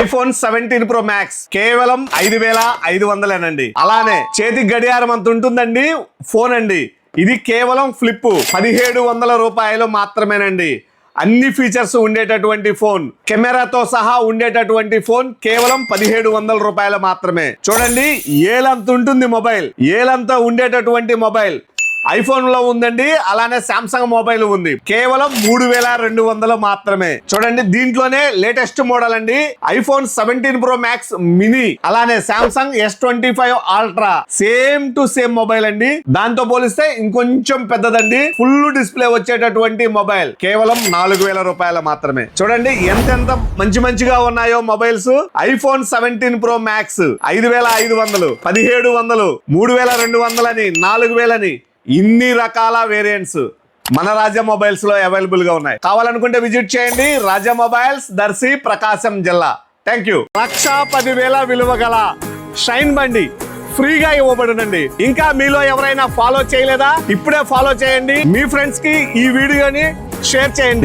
IPhone seventeen pro max కేవలం ఐదు వేల ఐదు వందలేనండి అలానే చేతి గడియారం అంత ఉంటుందండి ఫోన్ అండి. ఇది కేవలం ఫ్లిప్ పదిహేడు వందల రూపాయలు మాత్రమేనండి. అన్ని ఫీచర్స్ ఉండేటటువంటి ఫోన్ కెమెరాతో సహా ఉండేటటువంటి ఫోన్ కేవలం పదిహేడు వందల రూపాయలు మాత్రమే. చూడండి ఏలంత ఉంటుంది మొబైల్ ఏలంతా ఉండేటటువంటి మొబైల్. ఐఫోన్లో ఉందండి అలానే సామ్సంగ్ మొబైల్ ఉంది. కేవలం మూడు వేల రెండు వందలు మాత్రమే. చూడండి దీంట్లోనే లేటెస్ట్ మోడల్ అండి. IPhone seventeen pro max mini అలానే Samsung S twenty five ultra same to same mobile అండి. దాంతో పోలిస్తే ఇంకొంచెం పెద్దదండి. ఫుల్ డిస్ప్లే వచ్చేటటువంటి మొబైల్ కేవలం నాలుగు వేల రూపాయలు మాత్రమే. చూడండి ఎంతెంత మంచి మంచిగా ఉన్నాయో mobiles iPhone seventeen pro max ఐదు వేల ఐదు వందలు పదిహేడు వందలు మూడు వేల రెండు వందలని నాలుగు వేలని ఇన్ని రకాల వేరియంట్స్ మన రాజా మొబైల్స్లో అవైలబుల్గా ఉన్నాయి. కావాలనుకుంటే విజిట్ చేయండి. రాజా మొబైల్స్ దర్శి ప్రకాశం జిల్లా. థ్యాంక్ యూ లక్ష పదివేల విలువ గల షైన్ బండి ఫ్రీగా ఇవ్వబడునండి. ఇంకా మీలో ఎవరైనా ఫాలో చేయలేదా? ఇప్పుడే ఫాలో చేయండి. మీ ఫ్రెండ్స్కి ఈ వీడియోని షేర్ చేయండి.